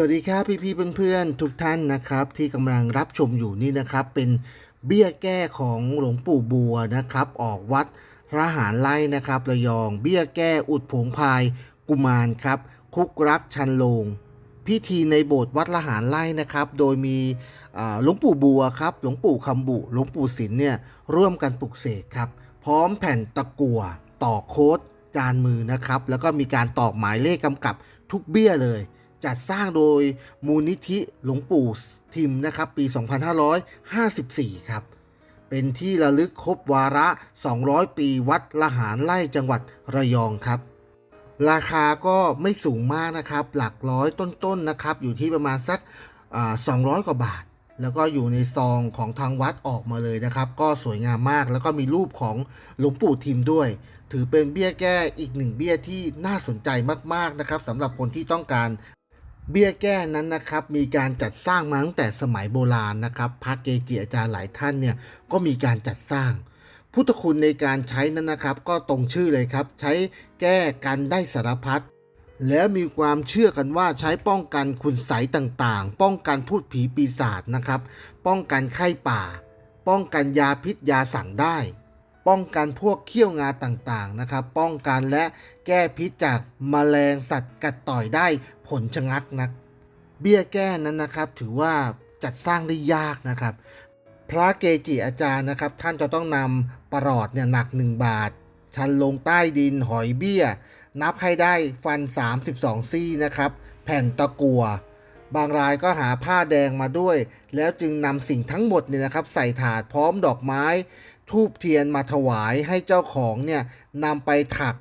สวัสดีครับพี่ๆเพื่อนๆทุกท่านนะครับ ที่กำลังรับชมอยู่นี่นะครับ เป็นเบี้ยแก้ของหลวงปู่บัวนะครับ ออกวัดพระหารไล่นะครับระยอง เบี้ยแก้อุดผงพายกุมารครับ คุกรักชันโลง พิธีในโบสถ์วัดละหารไล่นะครับ โดยมีหลวงปู่บัวครับหลวงปู่คำบุหลวงปู่ศิลเนี่ยร่วมกันปลุกเสกครับ พร้อมแผ่นตะกั่วต่อโค้ดจานมือนะครับ แล้วก็มีการตอกหมายเลขกำกับทุกเบี้ยเลย จัดสร้างโดยมูลนิธิหลวงปู่ทิมนะครับ ปี 2554 ครับ เป็นที่ระลึกครบวาระ 200 ปีวัดละหารไล่จังหวัดระยองครับ ราคาก็ไม่สูงมากนะครับ หลักร้อยต้นๆนะครับ อยู่ที่ประมาณสักอ่า200 กว่าบาท แล้วก็อยู่ในซองของทางวัดออกมาเลยนะครับ ก็สวยงามมาก แล้วก็มีรูปของหลวงปู่ทิมด้วยถือเป็นเบี้ยแก้อีกหนึ่งเบี้ยที่น่าสนใจมาก ๆ นะครับสำหรับคนที่ต้องการ เบี้ยแก้นั้นนะครับมีการจัดสร้างมาตั้งแต่สมัยโบราณนะครับพระเกจิอาจารย์หลายท่านเนี่ยก็มีการจัดสร้าง พุทธคุณในการใช้นั้นนะครับ ก็ตรงชื่อเลยครับ ใช้แก้กันได้สารพัดแล้วมีความเชื่อกันว่าใช้ป้องกันคุณไสยต่างๆ ป้องกันพูดผีปีศาจนะครับ ป้องกันไข้ป่า ป้องกันยาพิษยาสั่งได้ ป้องกันพวกเขี้ยวงาต่างๆนะครับ ป้องกันและแก้พิษจากแมลงสัตว์กัดต่อยได้ ผลชะงักนัก เบี้ยแก้นั้นนะครับถือว่าจัดสร้างได้ยากนะครับ พระเกจิอาจารย์นะครับ ท่านจะต้องนำประหลอดเนี่ยหนัก 1 บาท ชันลงใต้ดินหอยเบี้ย นับให้ได้ฟัน 32 ซี่นะครับ แผ่นตะกัวบางรายก็หาผ้าแดงมาด้วย แล้วจึงนำสิ่งทั้งหมดเนี่ยนะครับ ใส่ถาดพร้อมดอกไม้ ทูบเทียนมาถวายให้เจ้าของเนี่ยนำไปถัก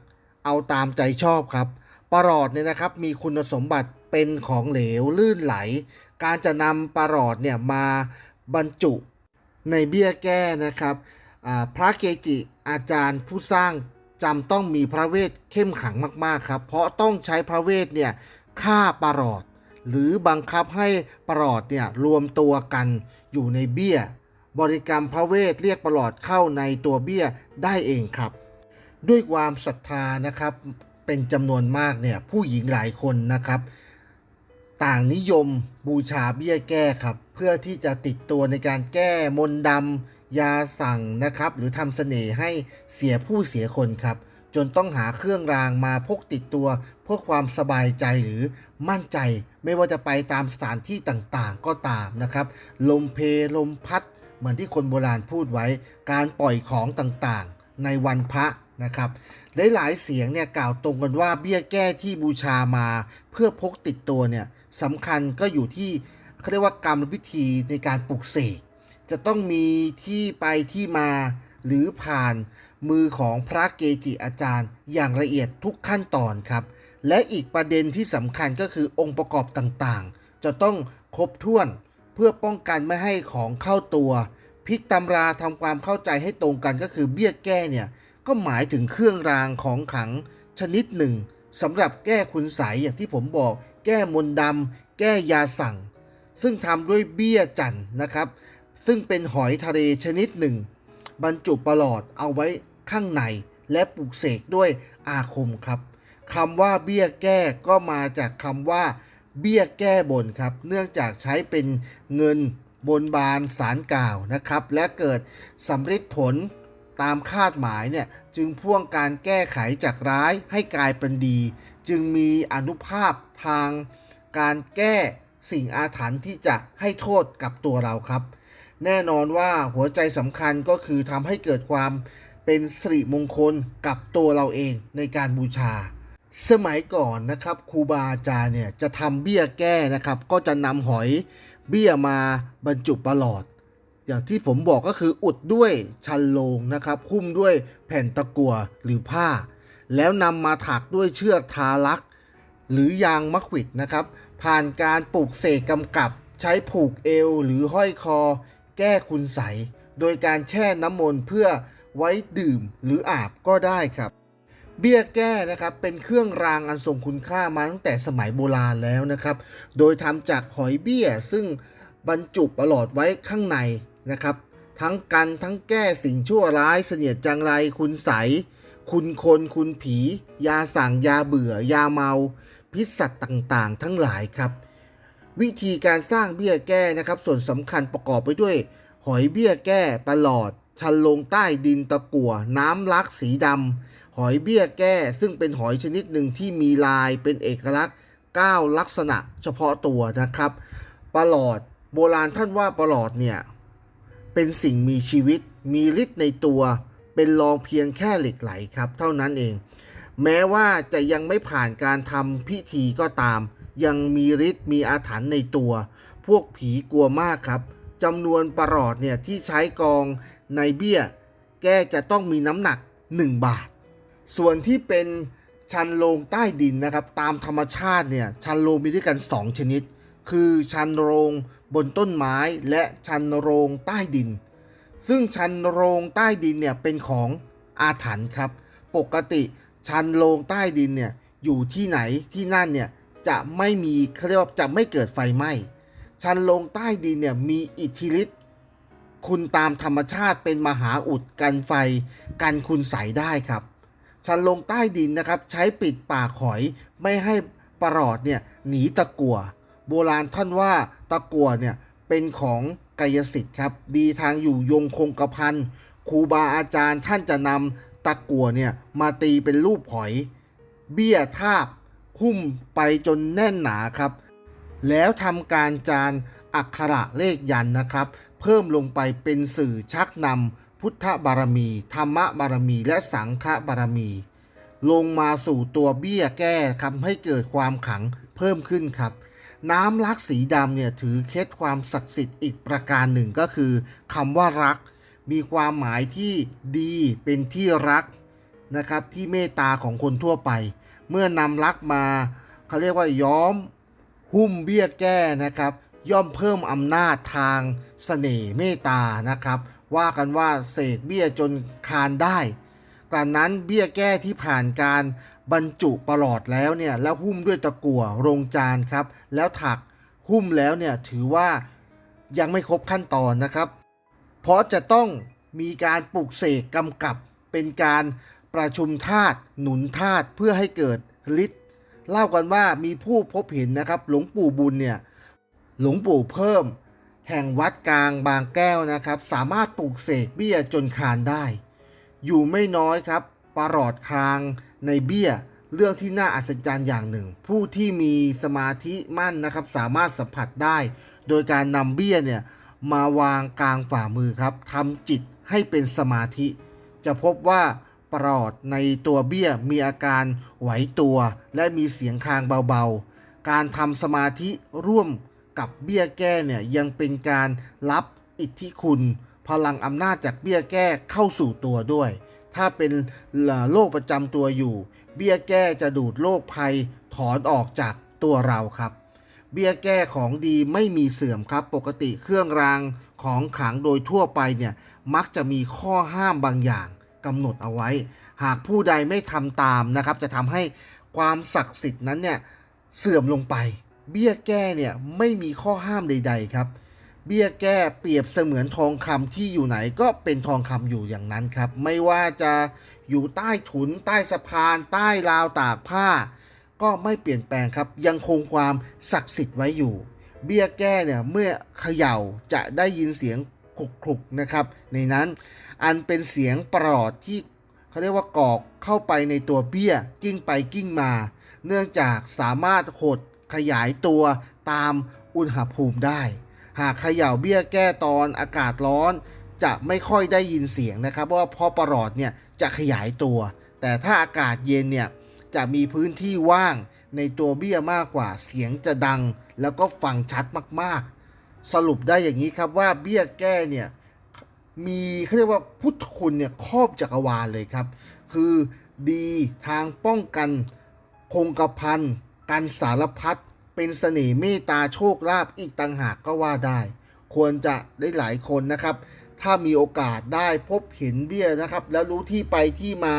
เอาตามใจชอบครับ ประหลอดเนี่ยนะครับมีคุณสมบัติเป็นของเหลวลื่นไหล การจะนำประหลอดเนี่ยมาบรรจุในเบี้ยแก้นะครับพระเกจิอาจารย์ผู้สร้างจำต้องมีพระเวทเข้มขังมากๆครับ เพราะต้องใช้พระเวทเนี่ยฆ่าประหลอด หรือบังคับให้ประหลอดเนี่ยรวมตัวกันอยู่ในเบี้ย บริกรรมพระเวทเรียกประหลอดเข้าในตัวเบี้ยได้เองครับ ด้วยความศรัทธานะครับ เป็นจำนวนมากเนี่ยผู้หญิงหลายคนนะครับ ต่างนิยมบูชาเบี้ยแก้ครับ เพื่อที่จะติดตัวในการแก้มนดำยาสั่งนะครับ หรือทำเสน่ห์ให้เสียผู้เสียคนครับ จนต้องหาเครื่องรางมาพกติดตัว เพื่อความสบายใจหรือมั่นใจ ไม่ว่าจะไปตามสถานที่ต่างๆ ก็ตามนะครับ ลมเพลมพัดเหมือนที่คนโบราณพูดไว้ การปล่อยของต่างๆ ในวันพระ นะครับหลายๆเสียงเนี่ยกล่าวตรงกันว่าเบี้ยแก้ที่บูชามาเพื่อพกติดตัวเนี่ยสำคัญก็อยู่ที่เขาเรียกว่ากรรมวิธีในการปลุกเสกจะต้องมีที่ไปที่มาหรือผ่านมือของพระเกจิอาจารย์ อย่างละเอียดทุกขั้นตอนครับ และอีกประเด็นที่สำคัญก็คือองค์ประกอบต่างๆ จะต้องครบถ้วนเพื่อป้องกันไม่ให้ของเข้าตัวพลิกตำราทำความเข้าใจให้ตรงกันก็คือเบี้ยแก้เนี่ย ก็หมายถึงเครื่องรางของขลังชนิดหนึ่งสำหรับแก้คุณไสยอย่างที่ผมบอก แก้มนดำแก้ยาสั่ง ซึ่งทำด้วยเบี้ยจันทร์นะครับ ซึ่งเป็นหอยทะเลชนิดหนึ่ง บรรจุประหลอดเอาไว้ข้างในและปลูกเสกด้วยอาคมครับคำว่าเบี้ยแก้ก็มาจากคำว่า เบี้ยแก้บนครับ เนื่องจากใช้เป็นเงินบนบานสารกล่าวนะครับ และเกิดสำฤทธิ์ผล ตามคาดหมายเนี่ยจึงพ่วงการแก้ไขจากร้ายให้กลายเป็นดี จึงมีอนุภาพทางการแก้สิ่งอาถรรพ์ที่จะให้โทษกับตัวเราครับ แน่นอนว่าหัวใจสำคัญก็คือทำให้เกิดความเป็นสิริมงคลกับตัวเราเองในการบูชา สมัยก่อนนะครับครูบาอาจารย์เนี่ยจะทำเบี้ยแก้นะครับ ก็จะนำหอยเบี้ยมาบรรจุประหลอด อย่างที่ผมบอกก็คืออุดด้วยชันโลงนะครับหุ้มด้วยแผ่นตะกั่วหรือผ้า แล้วนำมาถักด้วยเชือกทาลัก หรือยางมักวิดนะครับ ผ่านการปลูกเสกกำกับใช้ผูกเอวหรือห้อยคอ แก้คุณใส โดยการแช่น้ำมนต์เพื่อไว้ดื่มหรืออาบก็ได้ครับ เบี้ยแก้นะครับเป็นเครื่องรางอันทรงคุณค่ามาตั้งแต่สมัยโบราณแล้วนะครับ โดยทำจากหอยเบี้ยซึ่งบรรจุประหลอดไว้ข้างใน นะครับ ทั้งกันทั้งแก้สิ่งชั่วร้ายเสนียดจังไร คุณใส คุณคนคุณผี ยาสั่งยาเบื่อยาเมา พิษสัตว์ต่างๆ ทั้งหลายครับ วิธีการสร้างเบี้ยแก้นะครับ ส่วนสำคัญประกอบไปด้วย หอยเบี้ยแก้ปลอดชันลงใต้ดินตะกั่วน้ำลักสีดำหอยเบี้ยแก้ซึ่งเป็นหอยชนิดหนึ่งที่มีลายเป็นเอกลักษณ์ 9 ลักษณะเฉพาะตัวนะครับปลอดโบราณท่านว่าปลอดเนี่ย เป็นสิ่งมีชีวิต มีฤทธิ์ในตัว เป็นรองเพียงแค่เหล็กไหลครับ เท่านั้นเอง แม้ว่าจะยังไม่ผ่านการทำพิธีก็ตาม ยังมีฤทธิ์มีอาถรรพ์ในตัว พวกผีกลัวมากครับจำนวนประหลอดเนี่ยที่ใช้กองในเบี้ย แก้จะต้องมีน้ำหนัก 1 บาท ส่วนที่เป็นชันโลงใต้ดินนะครับ ตามธรรมชาติเนี่ยชันโลงมีด้วยกัน 2 ชนิด คือชันโรง บนต้นไม้และชันโรงใต้ดิน ซึ่งชันโรงใต้ดินเนี่ยเป็นของอาถรรพ์ครับ ปกติชันโรงใต้ดินเนี่ยอยู่ที่ไหนที่นั่นเนี่ยจะไม่มีเขาเรียกว่าจะไม่เกิดไฟไหม้ชันโรงใต้ดินเนี่ยมีอิทธิฤทธิ์คุณตามธรรมชาติเป็นมหาอุดกันไฟกันคุณใสได้ครับ ชันลงใต้ดินนะครับ ใช้ปิดปากหอยไม่ให้ปลอดเนี่ยหนีตะกั่ว โบราณท่านว่าตะกั่วเนี่ยเป็นของกายสิทธิ์ครับ ดีทางอยู่ยงคงกระพันครูบาอาจารย์ท่านจะนำตะกั่วเนี่ยมาตีเป็นรูปหอย เบี้ยทาบ หุ้มไปจนแน่นหนาครับ แล้วทำการจานอักขระเลขยันนะครับ เพิ่มลงไปเป็นสื่อชักนำพุทธบารมี ธรรมบารมีและสังฆบารมี ลงมาสู่ตัวเบี้ยแก้ทำให้เกิดความขังเพิ่มขึ้นครับ น้ำรักสีดำเนี่ยถือเคล็ดความศักดิ์สิทธิ์อีกประการหนึ่งก็คือคำว่ารัก มีความหมายที่ดีเป็นที่รักนะครับที่เมตตาของคนทั่วไป เมื่อนำรักมาเขาเรียกว่าย้อมหุ้มเบี้ยแก้นะครับ ย่อมเพิ่มอำนาจทางเสน่ห์เมตตานะครับ ว่ากันว่าเสกเบี้ยจนคานได้กระนั้นเบี้ยแก้ที่ผ่านการ บรรจุประหลอดแล้วเนี่ยแล้วหุ้มด้วยตะกั่วโรงจานครับ แล้วถักหุ้มแล้วเนี่ยถือว่ายังไม่ครบขั้นตอนนะครับ เพราะจะต้องมีการปลุกเสกกำกับเป็นการประชุมธาตุหนุนธาตุเพื่อให้เกิดฤทธิ์เล่ากันว่ามีผู้พบเห็นนะครับ หลวงปู่บุญเนี่ยหลวงปู่เพิ่ม แห่งวัดกลางบางแก้วนะครับ สามารถปลูกเสกเบี้ยจนคานได้ อยู่ไม่น้อยครับประหลอดคาง ในเบี้ยเรื่องที่น่าอัศจรรย์อย่างหนึ่ง ผู้ที่มีสมาธิมั่นนะครับ สามารถสัมผัสได้ โดยการนำเบี้ยเนี่ยมาวางกลางฝ่ามือครับทำจิตให้เป็นสมาธิ จะพบว่าปลอดในตัวเบี้ยมีอาการไหวตัว และมีเสียงคางเบาๆ การทำสมาธิร่วมกับเบี้ยแก้เนี่ยยังเป็นการรับอิทธิคุณ พลังอำนาจจากเบี้ยแก้เข้าสู่ตัวด้วย ถ้าเป็นโรคประจำตัวอยู่ เบี้ยแก้จะดูดโรคภัยถอนออกจากตัวเราครับ เบี้ยแก้ของดีไม่มีเสื่อมครับ ปกติเครื่องรางของขลังโดยทั่วไปเนี่ยมักจะมีข้อห้ามบางอย่างกำหนดเอาไว้ หากผู้ใดไม่ทำตามนะครับ จะทำให้ความศักดิ์สิทธิ์นั้นเนี่ยเสื่อมลงไป เบี้ยแก้เนี่ยไม่มีข้อห้ามใด ๆ ครับ เบี้ยแก้เปรียบเสมือนทองคำที่อยู่ไหนก็เป็นทองคำอยู่อย่างนั้นครับ ไม่ว่าจะอยู่ใต้ถุน ใต้สะพาน ใต้ราวตากผ้า ก็ไม่เปลี่ยนแปลงครับ ยังคงความศักดิ์สิทธิ์ไว้อยู่ เบี้ยแก้เนี่ยเมื่อเขย่าจะได้ยินเสียงคลุกๆนะครับ ในนั้นอันเป็นเสียงปลอดที่เขาเรียกว่ากอกเข้าไปในตัวเบี้ยกิ้งไปกิ้งมา เนื่องจากสามารถหดขยายตัวตามอุณหภูมิได้ หากเขย่าเบี้ยแก้ตอนอากาศร้อน จะไม่ค่อยได้ยินเสียงนะครับเพราะว่าเพราะประหลอดเนี่ยจะขยายตัว แต่ถ้าอากาศเย็นเนี่ยจะมีพื้นที่ว่างในตัวเบี้ยมากกว่าเสียงจะดัง แล้วก็ฟังชัดมากๆ สรุปได้อย่างนี้ครับว่าเบี้ยแก้เนี่ยมีเขาเรียกว่าพุทธคุณเนี่ยครอบจักรวาลเลยครับ คือดีทางป้องกันคงกระพันกันสารพัด เป็นเสน่ห์เมตตาโชคลาภอีกต่างหากก็ว่าได้ ควรจะได้หลายคนนะครับ ถ้ามีโอกาสได้พบเห็นเบี้ยนะครับ แล้วรู้ที่ไปที่มา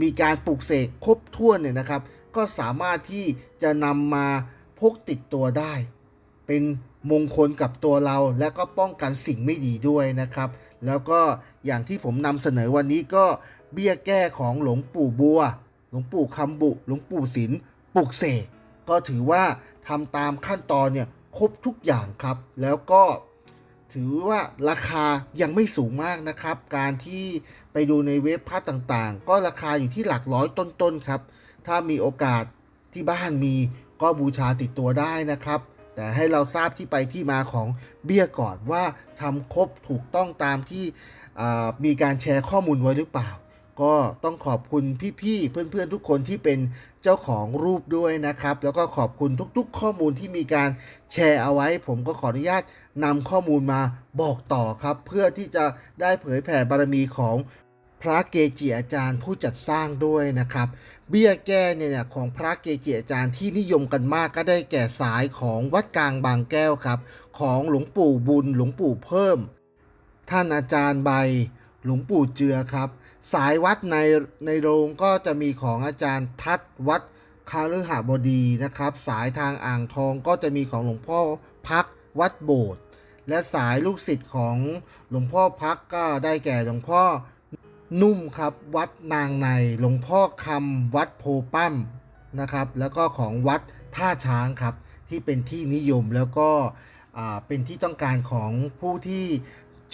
มีการปลูกเสกครบถ้วนเนี่ยนะครับ ก็สามารถที่จะนำมาพกติดตัวได้ เป็นมงคลกับตัวเราและก็ป้องกันสิ่งไม่ดีด้วยนะครับ แล้วก็อย่างที่ผมนำเสนอวันนี้ก็เบี้ยแก้ของหลวงปู่บัว หลวงปู่คำบุ หลวงปู่ศิลปลุกเสกก็ถือว่า ทำตามขั้นตอนเนี่ยครบทุกอย่างครับ แล้วก็ถือว่าราคายังไม่สูงมากนะครับ การที่ไปดูในเว็บพัทต่างๆ ก็ราคาอยู่ที่หลักร้อยต้นๆครับ ถ้ามีโอกาสที่บ้านมีก็บูชาติดตัวได้นะครับ แต่ให้เราทราบที่ไปที่มาของเบี้ยก่อนว่าทำครบถูกต้องตามที่มีการแชร์ข้อมูลไว้หรือเปล่า ก็ต้องขอบคุณพี่ๆ เพื่อนๆ ทุกคนที่เป็นเจ้าของรูปด้วยนะครับ แล้วก็ขอบคุณทุกๆ ข้อมูลที่มีการแชร์เอาไว้ ผมก็ขออนุญาตนำข้อมูลมาบอกต่อครับ เพื่อที่จะได้เผยแผ่บารมีของพระเกจิอาจารย์ผู้จัดสร้างด้วยนะครับ เบี้ยแก้เนี่ยของพระเกจิอาจารย์ที่นิยมกันมากก็ได้แก่สายของวัดกลางบางแก้วครับ ของหลวงปู่บุญหลวงปู่เพิ่ม ท่านอาจารย์ใบ หลวงปู่เจือครับ สายวัดในในโรงก็จะมีของอาจารย์ทัดวัดคาฤหบดีนะครับ สายทางอ่างทองก็จะมีของหลวงพ่อพักวัดโบสถ์และสายลูกศิษย์ของหลวงพ่อพักก็ได้แก่หลวงพ่อนุ่มครับวัดนางในหลวงพ่อคำวัดโพปั้มนะครับ แล้วก็ของวัดท่าช้างครับ ที่เป็นที่นิยมแล้วก็เป็นที่ต้องการของผู้ที่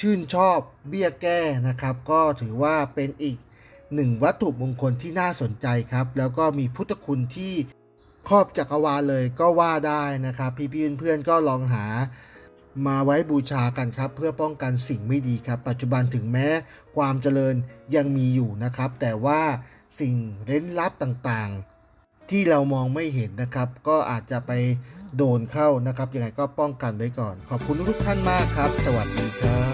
ชื่นชอบเบี้ยแก้นะครับ ก็ถือว่าเป็นอีกหนึ่งวัตถุมงคลที่น่าสนใจครับ แล้วก็มีพุทธคุณที่ครอบจักรวาลเลยก็ว่าได้นะครับ พี่ๆเพื่อนๆก็ลองหามาไว้บูชากันครับ เพื่อป้องกันสิ่งไม่ดีครับ ปัจจุบันถึงแม้ความเจริญยังมีอยู่นะครับ แต่ว่าสิ่งเร้นลับต่างๆ ที่เรามองไม่เห็นนะครับ ก็อาจจะไปโดนเข้านะครับ ยังไงก็ป้องกันไว้ก่อน ขอบคุณทุกท่านมากครับ สวัสดีครับ